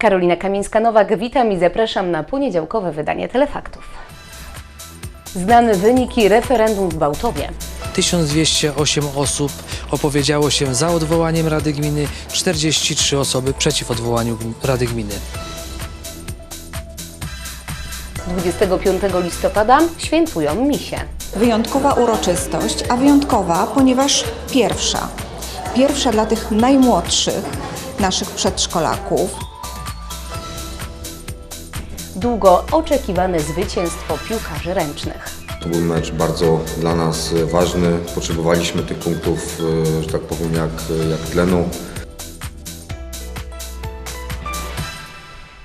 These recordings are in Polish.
Karolina Kamińska-Nowak, witam i zapraszam na poniedziałkowe wydanie Telefaktów. Znane wyniki referendum w Bałtowie. 1208 osób opowiedziało się za odwołaniem Rady Gminy, 43 osoby przeciw odwołaniu Rady Gminy. 25 listopada świętują misie. Wyjątkowa uroczystość, a wyjątkowa, ponieważ pierwsza. Pierwsza dla tych najmłodszych naszych przedszkolaków. Długo oczekiwane zwycięstwo piłkarzy ręcznych. To był mecz bardzo dla nas ważny. Potrzebowaliśmy tych punktów, e, że tak powiem, jak, jak tlenu.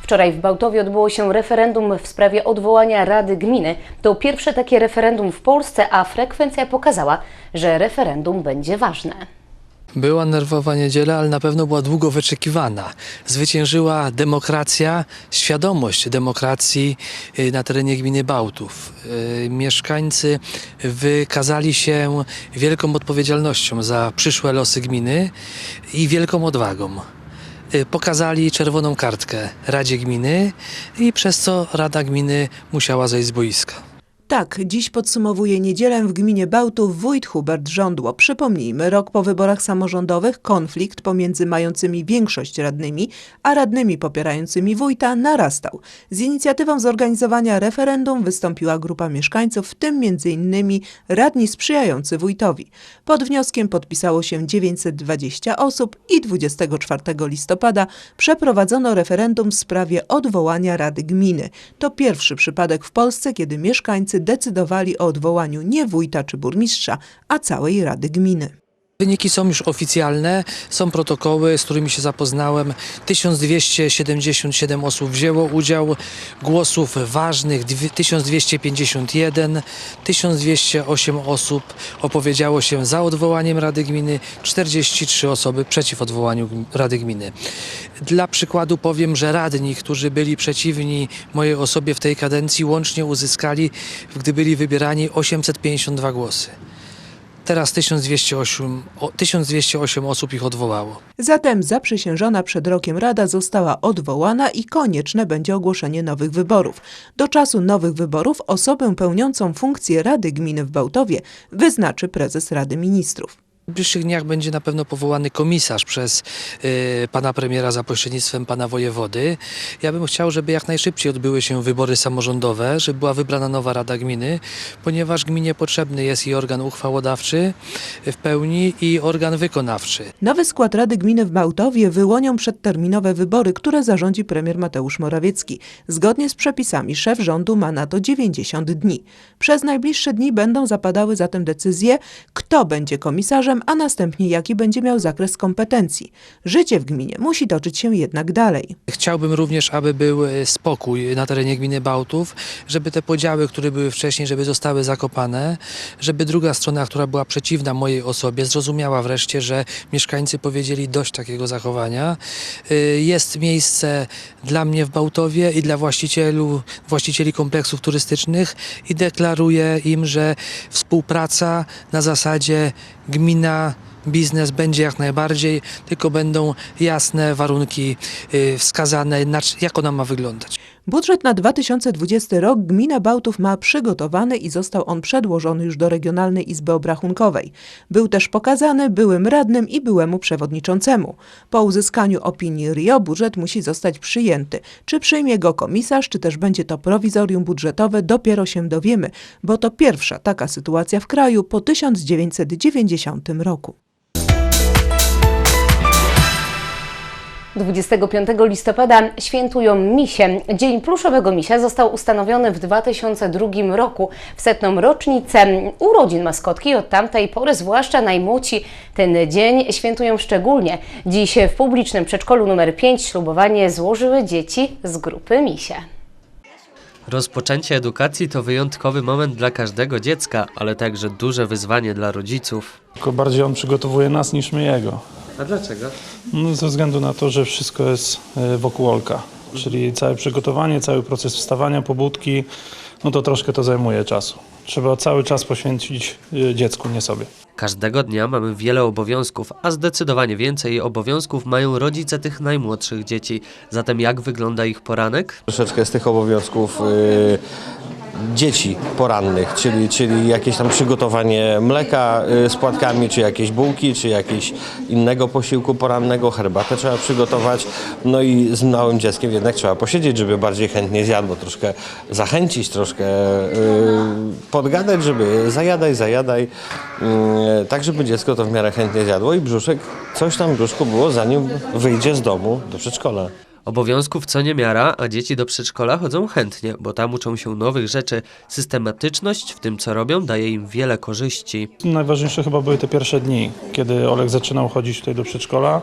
Wczoraj w Bałtowie odbyło się referendum w sprawie odwołania Rady Gminy. To pierwsze takie referendum w Polsce, a frekwencja pokazała, że referendum będzie ważne. Była nerwowa niedziela, ale na pewno była długo wyczekiwana. Zwyciężyła demokracja, świadomość demokracji y, na terenie gminy Bałtów. Y, Mieszkańcy wykazali się wielką odpowiedzialnością za przyszłe losy gminy i wielką odwagą. Y, Pokazali czerwoną kartkę Radzie Gminy i przez co Rada Gminy musiała zejść z boiska. Tak, dziś podsumowuje niedzielę w gminie Bałtów wójt Hubert Żądło. Przypomnijmy, rok po wyborach samorządowych konflikt pomiędzy mającymi większość radnymi, a radnymi popierającymi wójta narastał. Z inicjatywą zorganizowania referendum wystąpiła grupa mieszkańców, w tym m.in. radni sprzyjający wójtowi. Pod wnioskiem podpisało się 920 osób i 24 listopada przeprowadzono referendum w sprawie odwołania Rady Gminy. To pierwszy przypadek w Polsce, kiedy mieszkańcy decydowali o odwołaniu nie wójta czy burmistrza, a całej Rady Gminy. Wyniki są już oficjalne, są protokoły, z którymi się zapoznałem. 1277 osób wzięło udział, głosów ważnych dwie- 1251, 1208 osób opowiedziało się za odwołaniem Rady Gminy, 43 osoby przeciw odwołaniu Rady Gminy. Dla przykładu powiem, że radni, którzy byli przeciwni mojej osobie w tej kadencji, łącznie uzyskali, gdy byli wybierani, 852 głosy. Teraz 1208, o- 1208 osób ich odwołało. Zatem zaprzysiężona przed rokiem Rada została odwołana i konieczne będzie ogłoszenie nowych wyborów. Do czasu nowych wyborów osobę pełniącą funkcję Rady Gminy w Bałtowie wyznaczy prezes Rady Ministrów. W bliższych dniach będzie na pewno powołany komisarz przez y, pana premiera za pośrednictwem pana wojewody. Ja bym chciał, żeby jak najszybciej odbyły się wybory samorządowe, żeby była wybrana nowa Rada Gminy, ponieważ gminie potrzebny jest i organ uchwałodawczy w pełni i organ wykonawczy. Nowy skład Rady Gminy w Bałtowie wyłonią przedterminowe wybory, które zarządzi premier Mateusz Morawiecki. Zgodnie z przepisami szef rządu ma na to 90 dni. Przez najbliższe dni będą zapadały zatem decyzje, kto będzie komisarzem, a następnie jaki będzie miał zakres kompetencji. Życie w gminie musi toczyć się jednak dalej. Chciałbym również, aby był e, spokój na terenie gminy Bałtów, żeby te podziały, które były wcześniej, żeby zostały zakopane, żeby druga strona, która była przeciwna mojej osobie, zrozumiała wreszcie, że mieszkańcy powiedzieli dość takiego zachowania. Y, Jest miejsce dla mnie w Bałtowie i dla właścicielu, właścicieli kompleksów turystycznych i deklaruję im, że współpraca na zasadzie gmina biznes będzie jak najbardziej, tylko będą jasne warunki y, wskazane, jak ona ma wyglądać. Budżet na 2020 rok gmina Bałtów ma przygotowany i został on przedłożony już do Regionalnej Izby Obrachunkowej. Był też pokazany byłym radnym i byłemu przewodniczącemu. Po uzyskaniu opinii RIO budżet musi zostać przyjęty. Czy przyjmie go komisarz, czy też będzie to prowizorium budżetowe, dopiero się dowiemy, bo to pierwsza taka sytuacja w kraju po 1990 roku. 25 listopada świętują misie. Dzień pluszowego misia został ustanowiony w 2002 roku w setną rocznicę urodzin maskotki. Od tamtej pory zwłaszcza najmłodsi ten dzień świętują szczególnie. Dziś w publicznym przedszkolu nr 5 ślubowanie złożyły dzieci z grupy misie. Rozpoczęcie edukacji to wyjątkowy moment dla każdego dziecka, ale także duże wyzwanie dla rodziców. Tylko bardziej on przygotowuje nas niż my jego. A dlaczego? No, ze względu na to, że wszystko jest e, wokół Olka. Czyli całe przygotowanie, cały proces wstawania pobudki, no to troszkę to zajmuje czasu. Trzeba cały czas poświęcić e, dziecku, nie sobie. Każdego dnia mamy wiele obowiązków, a zdecydowanie więcej obowiązków mają rodzice tych najmłodszych dzieci. Zatem jak wygląda ich poranek? troszeczkę z tych obowiązków y, dzieci porannych, czyli, czyli jakieś tam przygotowanie mleka y, z płatkami, czy jakieś bułki, czy jakieś innego posiłku porannego, herbatę trzeba przygotować. No i z małym dzieckiem jednak trzeba posiedzieć, żeby bardziej chętnie zjadło, troszkę zachęcić, troszkę y, podgadać, żeby zajadaj, zajadaj, y, tak żeby dziecko to w miarę chętnie zjadło i brzuszek, coś tam w brzuszku było zanim wyjdzie z domu do przedszkola. Obowiązków co niemiara, a dzieci do przedszkola chodzą chętnie, bo tam uczą się nowych rzeczy. Systematyczność w tym, co robią, daje im wiele korzyści. Najważniejsze chyba były te pierwsze dni, kiedy Olek zaczynał chodzić tutaj do przedszkola.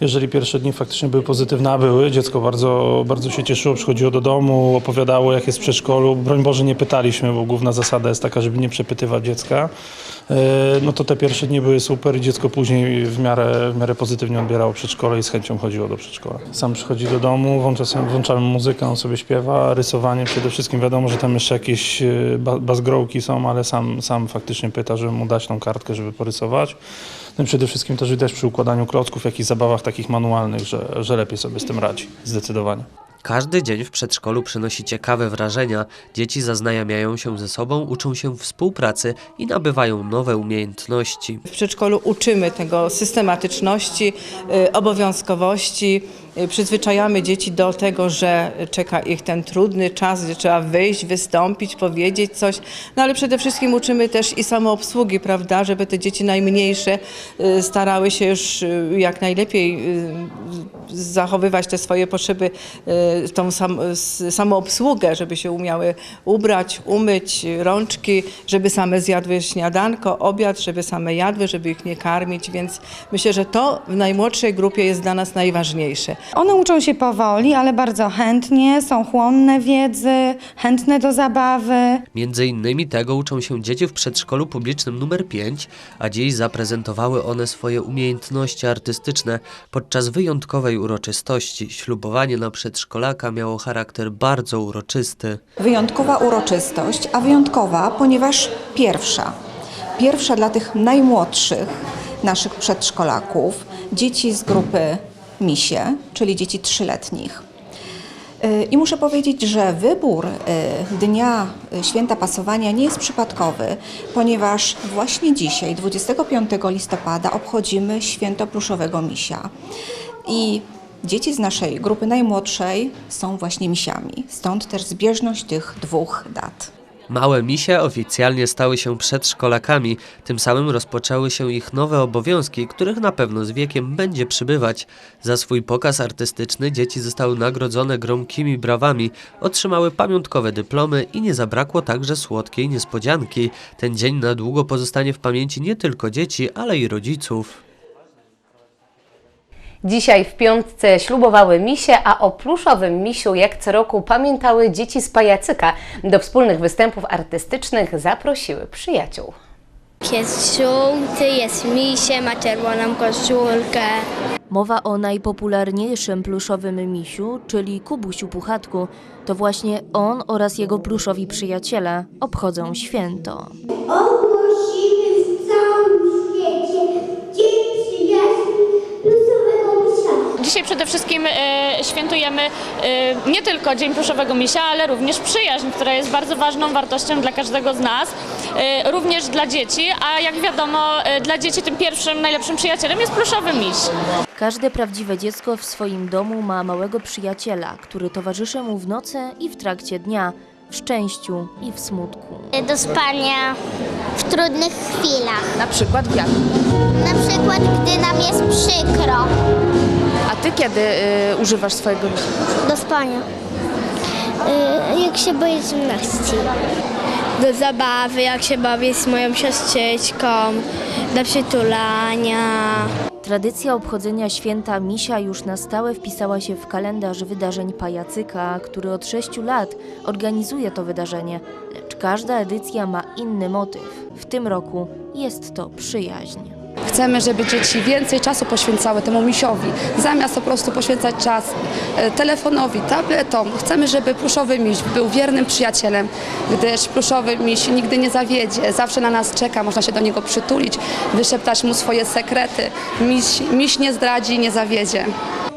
Jeżeli pierwsze dni faktycznie były pozytywne, a były, dziecko bardzo, bardzo się cieszyło, przychodziło do domu, opowiadało jak jest w przedszkolu. Broń Boże nie pytaliśmy, bo główna zasada jest taka, żeby nie przepytywać dziecka. E, No to te pierwsze dni były super i dziecko później w miarę, w miarę pozytywnie odbierało przedszkole i z chęcią chodziło do przedszkola. Sam przychodzi do domu, włączamy muzykę, on sobie śpiewa, rysowanie przede wszystkim. Wiadomo, że tam jeszcze jakieś e, ba- bazgrołki są, ale sam, sam faktycznie pyta, żeby mu dać tą kartkę, żeby porysować. No i przede wszystkim też widać przy układaniu klocków, jakichś zabawach takich manualnych, że, że lepiej sobie z tym radzi, zdecydowanie. Każdy dzień w przedszkolu przynosi ciekawe wrażenia. Dzieci zaznajamiają się ze sobą, uczą się współpracy i nabywają nowe umiejętności. W przedszkolu uczymy tego systematyczności, y, obowiązkowości, y, przyzwyczajamy dzieci do tego, że czeka ich ten trudny czas, gdzie trzeba wyjść, wystąpić, powiedzieć coś, no ale przede wszystkim uczymy też i samoobsługi, prawda, żeby te dzieci najmniejsze y, starały się już jak najlepiej zachowywać te swoje potrzeby, tą sam, samoobsługę, żeby się umiały ubrać, umyć rączki, żeby same zjadły śniadanko, obiad, żeby same jadły, żeby ich nie karmić, więc myślę, że to w najmłodszej grupie jest dla nas najważniejsze. One uczą się powoli, ale bardzo chętnie, są chłonne wiedzy, chętne do zabawy. Między innymi tego uczą się dzieci w przedszkolu publicznym numer 5, a dziś zaprezentowały one swoje umiejętności artystyczne podczas wyjątkowej uroczystości. Ślubowanie na przedszkolaka miało charakter bardzo uroczysty. Wyjątkowa uroczystość, a wyjątkowa, ponieważ pierwsza. Pierwsza dla tych najmłodszych naszych przedszkolaków, dzieci z grupy misie, czyli dzieci trzyletnich. Y, I muszę powiedzieć, że wybór y, dnia święta pasowania nie jest przypadkowy, ponieważ właśnie dzisiaj, 25 listopada, obchodzimy święto pluszowego misia. I dzieci z naszej grupy najmłodszej są właśnie misiami. Stąd też zbieżność tych dwóch dat. Małe misie oficjalnie stały się przedszkolakami, tym samym rozpoczęły się ich nowe obowiązki, których na pewno z wiekiem będzie przybywać. Za swój pokaz artystyczny dzieci zostały nagrodzone gromkimi brawami, otrzymały pamiątkowe dyplomy i nie zabrakło także słodkiej niespodzianki. Ten dzień na długo pozostanie w pamięci nie tylko dzieci, ale i rodziców. Dzisiaj w piątce ślubowały misie, a o pluszowym misiu jak co roku pamiętały dzieci z pajacyka. Do wspólnych występów artystycznych zaprosiły przyjaciół. Jest żółty, jest misie, ma czerwoną koszulkę. Mowa o najpopularniejszym pluszowym misiu, czyli Kubusiu Puchatku. To właśnie on oraz jego pluszowi przyjaciele obchodzą święto. Ogłosimy Dzisiaj przede wszystkim e, świętujemy e, nie tylko Dzień Pluszowego Misia, ale również przyjaźń, która jest bardzo ważną wartością dla każdego z nas, e, również dla dzieci, a jak wiadomo, dla dzieci tym pierwszym, najlepszym przyjacielem jest pluszowy miś. Każde prawdziwe dziecko w swoim domu ma małego przyjaciela, który towarzyszy mu w nocy i w trakcie dnia, w szczęściu i w smutku. Do spania w trudnych chwilach. Na przykład w jak? Na przykład, gdy nam jest przykro. A ty kiedy y, używasz swojego misia? Do spania. Y, jak się boję gimnastyki. Do zabawy, jak się bawię z moją siostryczką. Do przytulania. Tradycja obchodzenia święta Misia już na stałe wpisała się w kalendarz wydarzeń Pajacyka, który od sześciu lat organizuje to wydarzenie, lecz każda edycja ma inny motyw. W tym roku jest to przyjaźń. Chcemy, żeby dzieci więcej czasu poświęcały temu misiowi, zamiast po prostu poświęcać czas e, telefonowi, tabletom. Chcemy, żeby pluszowy miś był wiernym przyjacielem, gdyż pluszowy miś nigdy nie zawiedzie, zawsze na nas czeka, można się do niego przytulić, wyszeptać mu swoje sekrety. Miś, miś nie zdradzi, nie zawiedzie.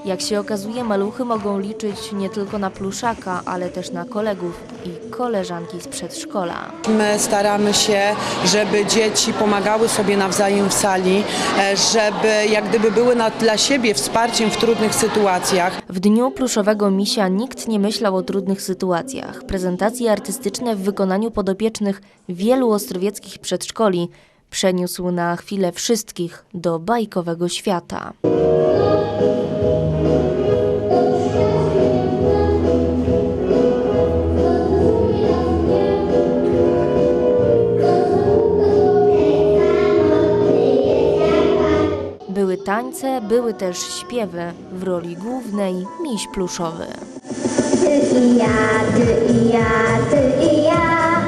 Jak się okazuje, maluchy mogą liczyć nie tylko na pluszaka, ale też na kolegów i koleżanki z przedszkola. My staramy się, żeby dzieci pomagały sobie nawzajem w sali, e, żeby jak gdyby były na, dla siebie wsparciem w trudnych sytuacjach. W dniu pluszowego misia nikt nie myślał o trudnych sytuacjach. Prezentacje artystyczne w wykonaniu podopiecznych wielu ostrowieckich przedszkoli przeniósł na chwilę wszystkich do bajkowego świata. Tańce, były też śpiewy. W roli głównej miś pluszowy. Ty i ja, ty i ja, ty i ja.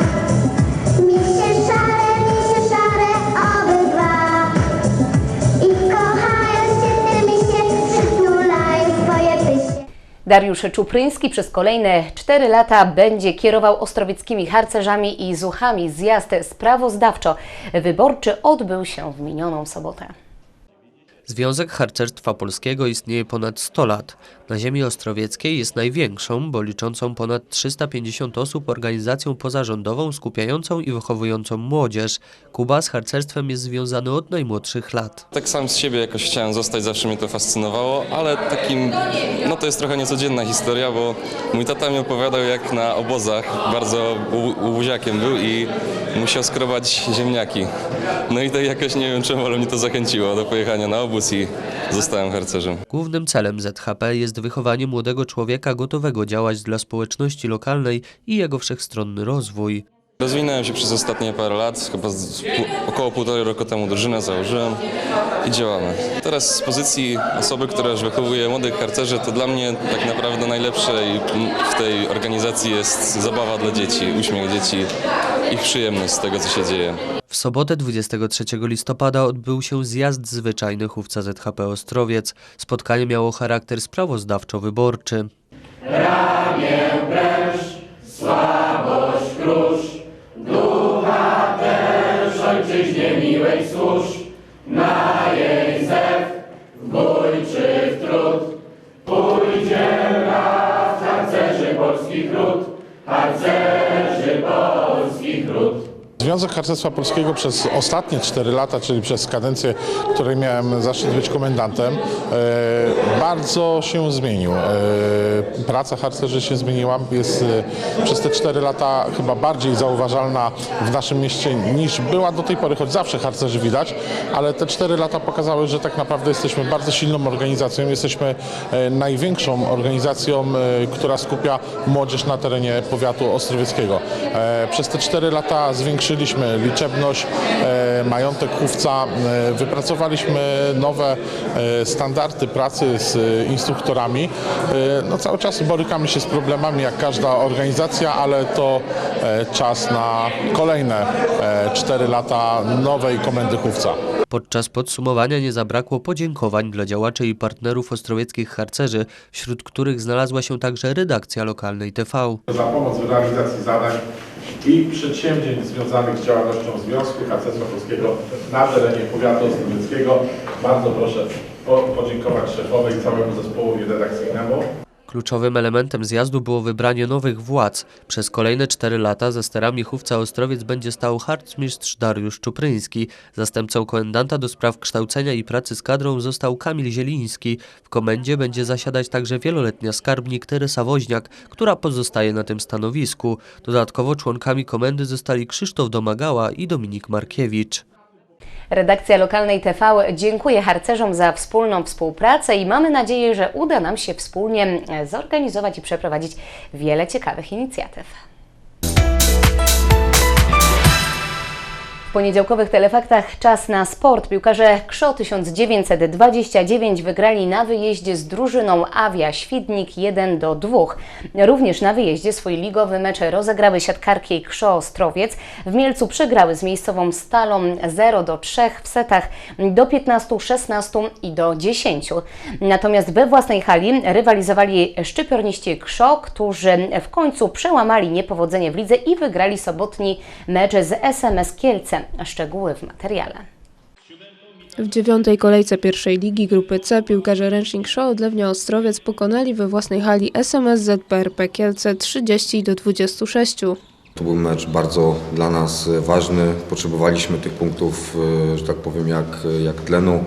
Misie szare, misie szare, obydwa. I kochając się te misie, przytulają swoje pysie. Dariusz Czupryński przez kolejne 4 lata będzie kierował ostrowieckimi harcerzami i zuchami. Zjazd sprawozdawczo-wyborczy odbył się w minioną sobotę. Związek Harcerstwa Polskiego istnieje ponad 100 lat. Na ziemi ostrowieckiej jest największą, bo liczącą ponad 350 osób organizacją pozarządową skupiającą i wychowującą młodzież. Kuba z harcerstwem jest związany od najmłodszych lat. Tak sam z siebie jakoś chciałem zostać, zawsze mnie to fascynowało, ale takim, no to jest trochę niecodzienna historia, bo mój tata mi opowiadał jak na obozach, bardzo ubuziakiem był i musiał skrobać ziemniaki. No i to jakoś nie wiem czemu, ale mnie to zachęciło do pojechania na obóz i zostałem harcerzem. Głównym celem ZHP jest wychowanie młodego człowieka gotowego działać dla społeczności lokalnej i jego wszechstronny rozwój. Rozwinąłem się przez ostatnie parę lat, chyba z, około półtorej roku temu drużynę założyłem i działamy. Teraz z pozycji osoby, która już wychowuje młodych harcerzy, to dla mnie tak naprawdę najlepsze i w tej organizacji jest zabawa dla dzieci, uśmiech dzieci, ich przyjemność z tego, co się dzieje. W sobotę 23 listopada odbył się zjazd zwyczajny chówca ZHP Ostrowiec. Spotkanie miało charakter sprawozdawczo-wyborczy ojczyźnie miłej służ, na jej zew, w bój czy w trud. Pójdzie na harcerzy polskich ród, harcerzy Związek Harcerstwa Polskiego przez ostatnie 4 lata, czyli przez kadencję, której miałem zaszczyt być komendantem, e, bardzo się zmienił. E, praca harcerzy się zmieniła, jest e, przez te 4 lata chyba bardziej zauważalna w naszym mieście niż była do tej pory, choć zawsze harcerzy widać, ale te 4 lata pokazały, że tak naprawdę jesteśmy bardzo silną organizacją, jesteśmy największą organizacją, która skupia młodzież na terenie powiatu ostrowieckiego. Przez te 4 lata zwiększyliśmy liczebność, e, majątek chówca, e, wypracowaliśmy nowe e, standardy pracy z instruktorami. No cały czas borykamy się z problemami jak każda organizacja, ale to czas na kolejne 4 lata nowej komendy chówca. Podczas podsumowania nie zabrakło podziękowań dla działaczy i partnerów ostrowieckich harcerzy, wśród których znalazła się także redakcja lokalnej TV. za pomoc w realizacji zadań i przedsięwzięć związanych z działalnością Związku Harcerstwa Polskiego na terenie powiatu ostrowieckiego. Bardzo proszę po, podziękować szefowej i całemu zespołowi redakcyjnemu. Kluczowym elementem zjazdu było wybranie nowych władz. Przez kolejne cztery lata za sterami chówca Ostrowiec będzie stał harcmistrz Dariusz Czupryński. Zastępcą komendanta do spraw kształcenia i pracy z kadrą został Kamil Zieliński. W komendzie będzie zasiadać także wieloletnia skarbnik Teresa Woźniak, która pozostaje na tym stanowisku. Dodatkowo członkami komendy zostali Krzysztof Domagała i Dominik Markiewicz. Redakcja lokalnej TV dziękuję harcerzom za wspólną współpracę i mamy nadzieję, że uda nam się wspólnie zorganizować i przeprowadzić wiele ciekawych inicjatyw. W poniedziałkowych telefaktach czas na sport. Piłkarze KSZO 1929 wygrali na wyjeździe z drużyną Awia Świdnik 1 do 2. Również na wyjeździe swój ligowy mecz rozegrały siatkarki KSZO Ostrowiec. W Mielcu przegrały z miejscową Stalą 0 do 3 w setach do 15, 16 i do 10. Natomiast we własnej hali rywalizowali szczypiorniści KSZO, którzy w końcu przełamali niepowodzenie w lidze i wygrali sobotni mecz z SMS Kielce. Szczegóły w materiale. W dziewiątej kolejce pierwszej ligi grupy C piłkarze Ręcznik Show Odlewnia Ostrowiec pokonali we własnej hali SMS ZPRP Kielce 30 do 26. To był mecz bardzo dla nas ważny. Potrzebowaliśmy tych punktów, e, że tak powiem, jak, jak tlenu.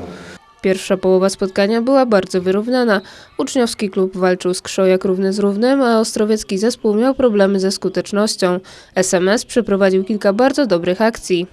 Pierwsza połowa spotkania była bardzo wyrównana. Uczniowski klub walczył z Krzą jak równy z równym, a ostrowiecki zespół miał problemy ze skutecznością. SMS przeprowadził kilka bardzo dobrych akcji.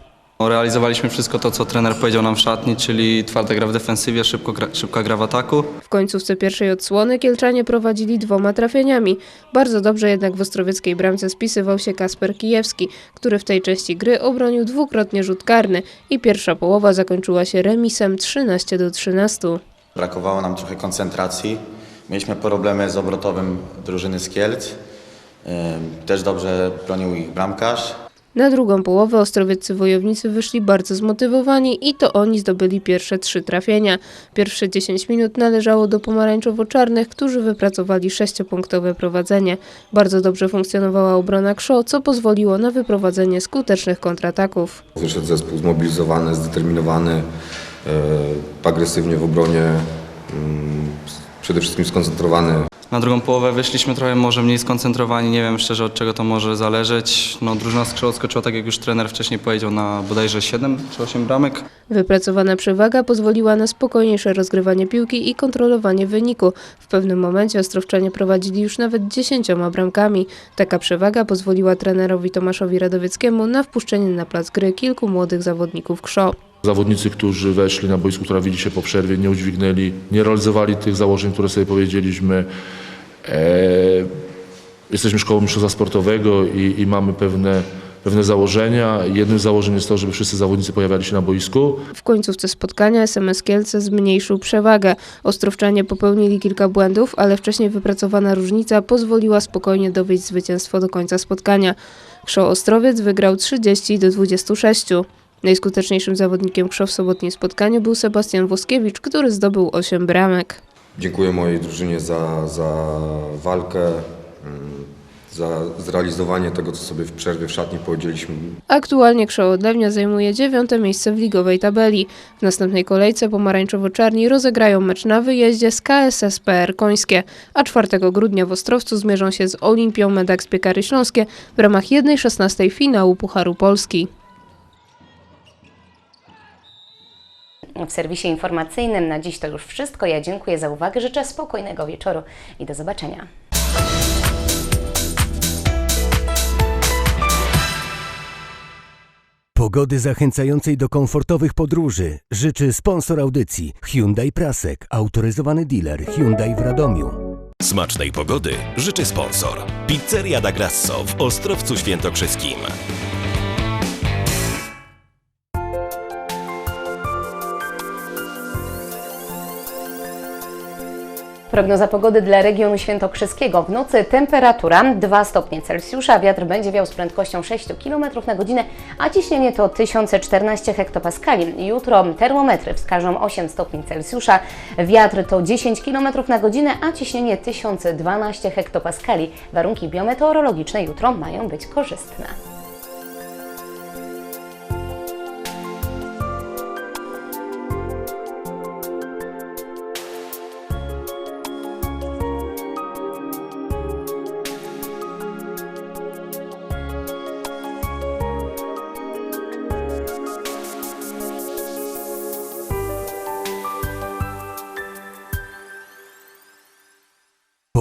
Realizowaliśmy wszystko to, co trener powiedział nam w szatni, czyli twarda gra w defensywie, szybko gra, szybka gra w ataku. W końcówce pierwszej odsłony Kielczanie prowadzili dwoma trafieniami. Bardzo dobrze jednak w ostrowieckiej bramce spisywał się Kasper Kijewski, który w tej części gry obronił dwukrotnie rzut karny i pierwsza połowa zakończyła się remisem 13 do 13. Brakowało nam trochę koncentracji. Mieliśmy problemy z obrotowym drużyny z Kielc. Też dobrze bronił ich bramkarz. Na drugą połowę ostrowieccy wojownicy wyszli bardzo zmotywowani i to oni zdobyli pierwsze trzy trafienia. Pierwsze 10 minut należało do pomarańczowo-czarnych, którzy wypracowali sześciopunktowe prowadzenie. Bardzo dobrze funkcjonowała obrona Krzo, co pozwoliło na wyprowadzenie skutecznych kontrataków. Wyszedł zespół zmobilizowany, zdeterminowany, e, agresywnie w obronie, mm, przede wszystkim skoncentrowany. Na drugą połowę wyszliśmy trochę może mniej skoncentrowani, nie wiem szczerze od czego to może zależeć. No, drużyna skrzydła odskoczyła, tak jak już trener wcześniej powiedział, na bodajże 7 czy 8 bramek. Wypracowana przewaga pozwoliła na spokojniejsze rozgrywanie piłki i kontrolowanie wyniku. W pewnym momencie Ostrowczanie prowadzili już nawet 10 bramkami. Taka przewaga pozwoliła trenerowi Tomaszowi Radowieckiemu na wpuszczenie na plac gry kilku młodych zawodników KSZO. Zawodnicy, którzy weszli na boisku, która widzi się po przerwie, nie udźwignęli, nie realizowali tych założeń, które sobie powiedzieliśmy. E, jesteśmy szkołą mistrzostwa sportowego i, i mamy pewne, pewne założenia. Jednym z założeń jest to, żeby wszyscy zawodnicy pojawiali się na boisku. W końcówce spotkania SMS Kielce zmniejszył przewagę. Ostrowczanie popełnili kilka błędów, ale wcześniej wypracowana różnica pozwoliła spokojnie dowieść zwycięstwo do końca spotkania. Krzo Ostrowiec wygrał 30 do 26. Najskuteczniejszym zawodnikiem Krzo w sobotnim spotkaniu był Sebastian Woskiewicz, który zdobył 8 bramek. Dziękuję mojej drużynie za, za walkę, mm, za zrealizowanie tego, co sobie w przerwie w szatni powiedzieliśmy. Aktualnie Krzo Odlewnia zajmuje dziewiąte miejsce w ligowej tabeli. W następnej kolejce pomarańczowo-czarni rozegrają mecz na wyjeździe z KSS PR Końskie, a 4 grudnia w Ostrowcu zmierzą się z Olimpią Medak z Piekary Śląskie w ramach 1-16 finału Pucharu Polski. W serwisie informacyjnym na dziś to już wszystko. Ja dziękuję za uwagę, życzę spokojnego wieczoru i do zobaczenia. Pogody zachęcającej do komfortowych podróży życzy sponsor audycji Hyundai Prasek, autoryzowany dealer Hyundai w Radomiu. Smacznej pogody życzy sponsor. Pizzeria da Grasso w Ostrowcu Świętokrzyskim. Prognoza pogody dla regionu świętokrzyskiego. W nocy temperatura 2 stopnie Celsjusza, wiatr będzie wiał z prędkością 6 km na godzinę, a ciśnienie to 1014 hektopaskali. Jutro termometry wskażą 8 stopni Celsjusza, wiatr to 10 km na godzinę, a ciśnienie 1012 hektopaskali. Warunki biometeorologiczne jutro mają być korzystne.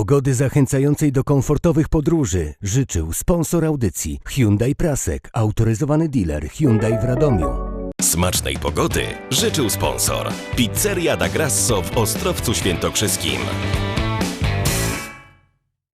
Pogody zachęcającej do komfortowych podróży życzył sponsor audycji Hyundai Prasek, autoryzowany dealer Hyundai w Radomiu. Smacznej pogody życzył sponsor. Pizzeria da Grasso w Ostrowcu Świętokrzyskim.